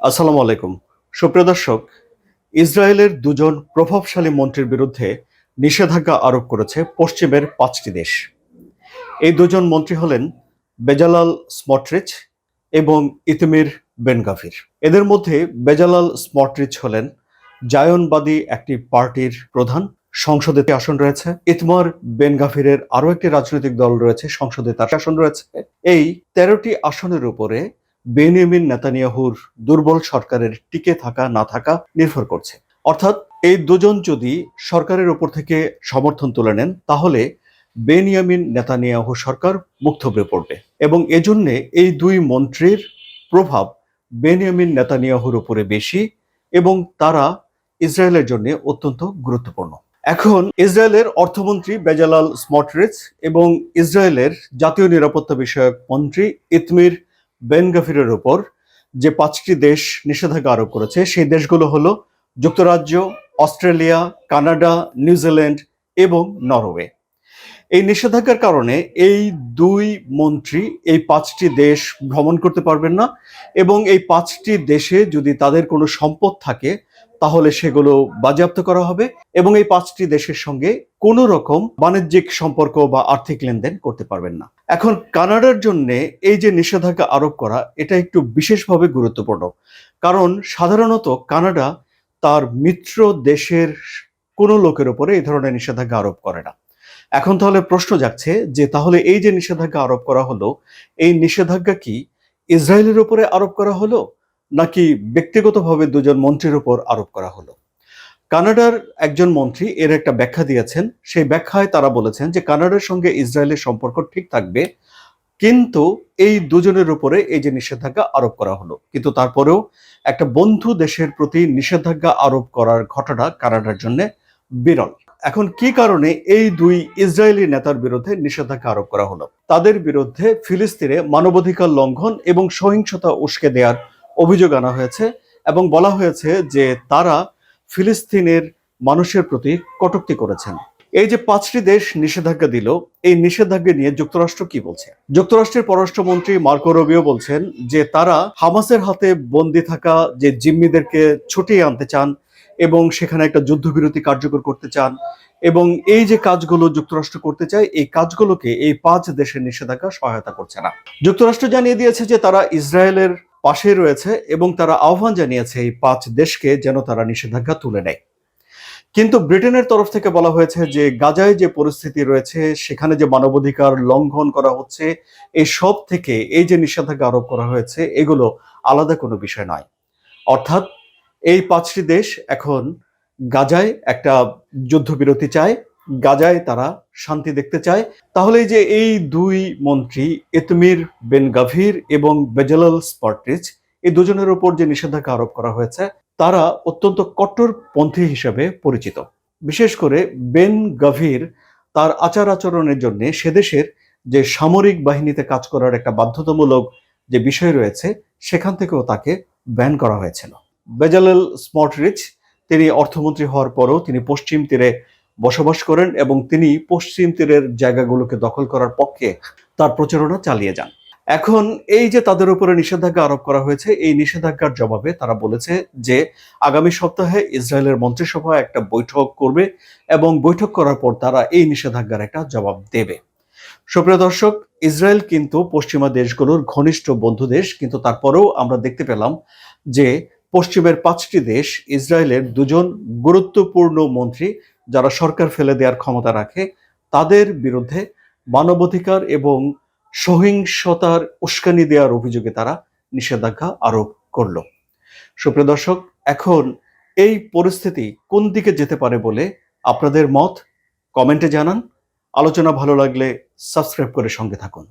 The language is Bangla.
আসসালামু আলাইকুম। সুপ্রিয় দর্শক, ইসরায়েলের দুজন প্রভাবশালী মন্ত্রীর বিরুদ্ধে নিষেধাজ্ঞা আরোপ করেছে পশ্চিমের পাঁচটি দেশ। এই দুজন মন্ত্রী হলেন বেজালাল স্মটরিচ এবং ইতমির বেনগাভির। এদের মধ্যে বেজালাল স্মটরিচ হলেন জায়নবাদী একটি পার্টির প্রধান, সংসদে আসন রয়েছে। ইতমার বেনগাভিরের আরও একটি রাজনৈতিক দল রয়েছে, সংসদে তার আসন রয়েছে। এই তেরোটি আসনের উপরে বেনিয়ামিন নেতানিয়াহুর দুর্বল সরকারের টিকে থাকা, না থাকা নির্ভর করছে। অর্থাৎ এই দুজন যদি সরকারের উপর থেকে সমর্থন তুলে নেন, তাহলে বেনিয়ামিন নেতানিয়াহু সরকার মুক্ত হয়ে পড়বে। এবং এজন্যে এই দুই মন্ত্রীর প্রভাব বেনিয়ামিন নেতানিয়াহুর উপরে বেশি এবং তারা ইসরায়েলের জন্য অত্যন্ত গুরুত্বপূর্ণ। এখন ইসরায়েলের অর্থমন্ত্রী বেজালাল স্মটরিচ এবং ইসরায়েলের জাতীয় নিরাপত্তা বিষয়ক মন্ত্রী ইতমির বেনগাফিরের ওপর যে পাঁচটি দেশ নিষেধাজ্ঞা আরোপ করেছে, সেই দেশগুলো হলো যুক্তরাজ্য, অস্ট্রেলিয়া, কানাডা নিউজিল্যান্ড এবং নরওয়ে। এই নিষেধাজ্ঞার কারণে এই দুই মন্ত্রী এই পাঁচটি দেশ ভ্রমণ করতে পারবেন না এবং এই পাঁচটি দেশে যদি তাদের কোনো সম্পদ থাকে, তাহলে সেগুলো বাজেয়াপ্ত করা হবে এবং এই পাঁচটি দেশের সঙ্গে কোনো রকম বাণিজ্যিক সম্পর্ক বা আর্থিক লেনদেন করতে পারবেন না। এখন কানাডার জন্য এই যে নিষেধাজ্ঞা আরোপ করা, এটা একটু বিশেষভাবে গুরুত্বপূর্ণ। কারণ সাধারণত কানাডা তার মিত্র দেশের কোনো লোকের উপরে এই ধরনের নিষেধাজ্ঞা আরোপ করে না। এখন তাহলে প্রশ্ন যাচ্ছে যে তাহলে এই যে নিষেধাজ্ঞা আরোপ করা হলো, এই নিষেধাজ্ঞা কি ইসরায়েলের উপরে আরোপ করা হলো, নাকি ব্যক্তিগতভাবে দুজন মন্ত্রীর উপর আরোপ করা হলো? কানাডার একজন মন্ত্রী এর একটা ব্যাখ্যা দিয়েছেন। সেই ব্যাখ্যায় তারা বলেছেন যে কানাডার সঙ্গে ইসরায়েলের সম্পর্ক ঠিক থাকবে, কিন্তু এই দুজনের উপরে এই যে নিষেধাজ্ঞা আরোপ করা হলো। কিন্তু তারপরেও একটা বন্ধু দেশের প্রতি নিষেধাজ্ঞা আরোপ করার ঘটনা কানাডার জন্য বিরল। এখন কি কারণে এই দুই ইসরায়েলি নেতার বিরুদ্ধে নিষেধাজ্ঞা আরোপ করা হলো? তাদের বিরুদ্ধে ফিলিস্তিনে মানবাধিকার লঙ্ঘন এবং সহিংসতা উস্কে দেওয়ার অভিযোগ আনা হয়েছে এবং বলা হয়েছে যে তারা ফিলিস্তিনের মানুষের প্রতি কটুক্তি করেছেন। এই যে পাঁচটি দেশ নিষেধাজ্ঞা দিল, এই নিষেধাজ্ঞা নিয়ে যুক্তরাষ্ট্র কি বলছে? যুক্তরাষ্ট্রের পররাষ্ট্রমন্ত্রী মার্কো রবিও বলছেন যে তারা হামাসের হাতে বন্দি থাকা যে জিম্মিদেরকে ছুটিয়ে আনতে চান এবং সেখানে একটা যুদ্ধবিরতি কার্যকর করতে চান এবং এই যে কাজগুলো যুক্তরাষ্ট্র করতে চায়, এই কাজগুলোকে এই পাঁচ দেশের নিষেধাজ্ঞা সহায়তা করছে না। যুক্তরাষ্ট্র জানিয়ে দিয়েছে যে তারা ইসরায়েলের পাশে রয়েছে এবং তারা আহ্বান জানিয়েছে এই পাঁচ দেশকে যেন তারা নিষেধাজ্ঞা তুলে নেয়। কিন্তু ব্রিটেনের তরফ থেকে বলা হয়েছে যে গাজায় যে পরিস্থিতি রয়েছে, সেখানে যে মানবাধিকার লঙ্ঘন করা হচ্ছে এই সব থেকে এই যে নিষেধাজ্ঞা আরোপ করা হয়েছে, এগুলো আলাদা কোনো বিষয় নয়। অর্থাৎ এই পাঁচটি দেশ এখন গাজায় একটা যুদ্ধবিরতি চায় গাজায় তারা শান্তি দেখতে চায়। তাহলে যে এই দুই মন্ত্রী, এতমির বেন গাভীর এবং বেজালাল স্পটরিচ এই দুজনের উপর যে নিষেধাজ্ঞা আরোপ করা হয়েছে, তারা অত্যন্ত কট্টরপন্থী হিসেবে পরিচিত। বিশেষ করে বেন গাভীর তার আচার আচরণের জন্য সে দেশের যে সামরিক বাহিনীতে কাজ করার একটা বাধ্যতামূলক যে বিষয় রয়েছে, সেখান থেকেও তাকে ব্যান করা হয়েছিল। বেজালাল স্মটরিচ তিনি অর্থমন্ত্রী হওয়ার পরও তিনি পশ্চিম তীরে বসবাস করেন এবং তিনি পশ্চিম তীরের জায়গাগুলোকে দখল করার পক্ষে তার প্রচারণা চালিয়ে যান। এখন এই যে তাদের উপরে নিষেধাজ্ঞা আরোপ করা হয়েছে, এই নিষেধাজ্ঞার জবাবে তারা বলেছে যে আগামী সপ্তাহে ইসরায়েলের মন্ত্রিসভা একটা বৈঠক করবে এবং বৈঠক করার পর তারা এই নিষেধাজ্ঞার একটা জবাব দেবে। সুপ্রিয় দর্শক, ইসরায়েল কিন্তু পশ্চিমা দেশগুলোর ঘনিষ্ঠ বন্ধু দেশ, কিন্তু তারপরেও আমরা দেখতে পেলাম যে পশ্চিমের পাঁচটি দেশ ইসরায়েলের দুজন গুরুত্বপূর্ণ মন্ত্রী যারা সরকার ফেলে দেওয়ার ক্ষমতা রাখে, তাদের বিরুদ্ধে মানবাধিকার এবং সহিংসতার উস্কানি দেওয়ার অভিযোগে তারা নিষেধাজ্ঞা আরোপ করল। সুপ্রিয় দর্শক, এখন এই পরিস্থিতি কোন দিকে যেতে পারে বলে আপনাদের মত? কমেন্টে জানান। আলোচনা ভালো লাগলে সাবস্ক্রাইব করে সঙ্গে থাকুন।